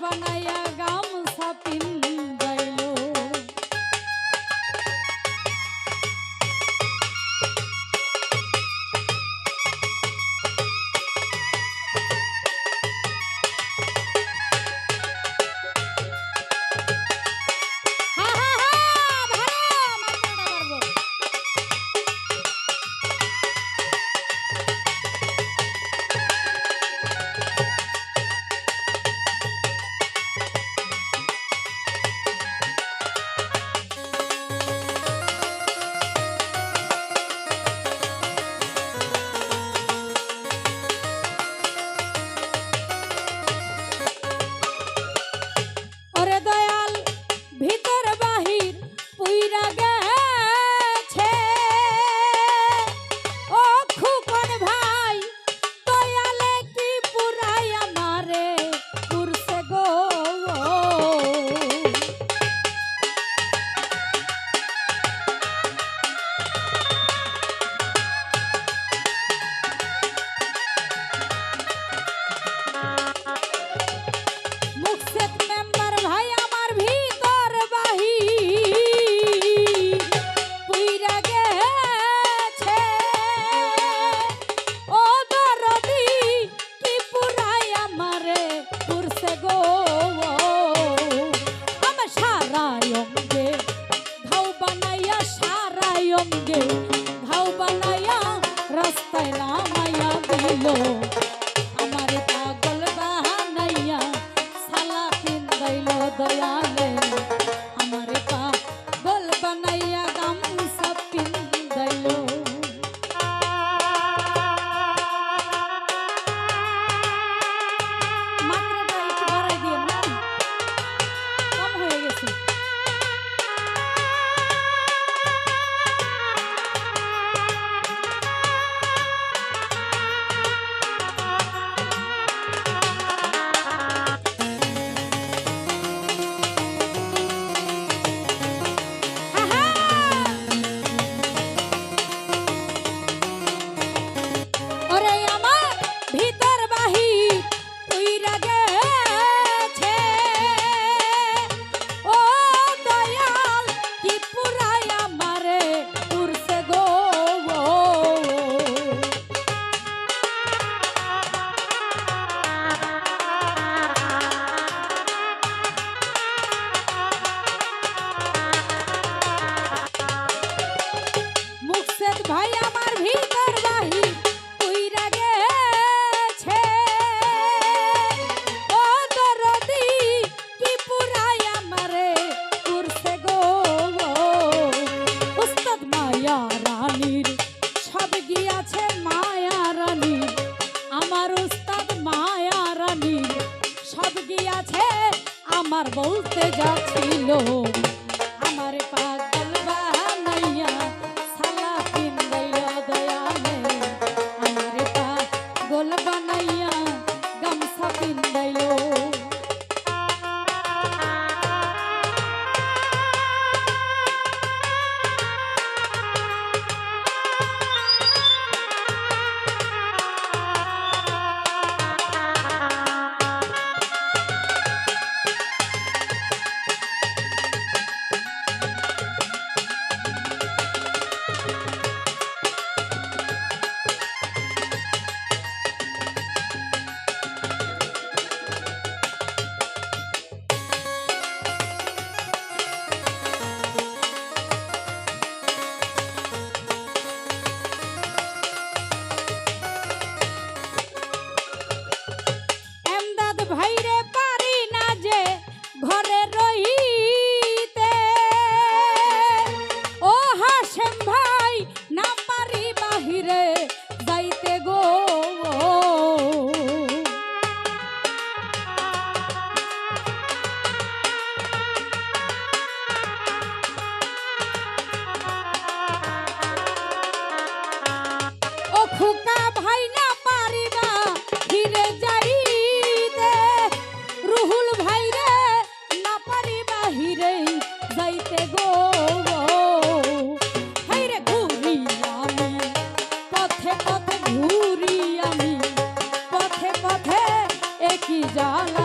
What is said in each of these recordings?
banaya संगे घाव बनाया रस्तला माया गलो আমার বলতে যাচ্ছিল আমার পাশ জ্বালা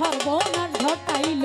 সর্বনাশ ঘটাইল।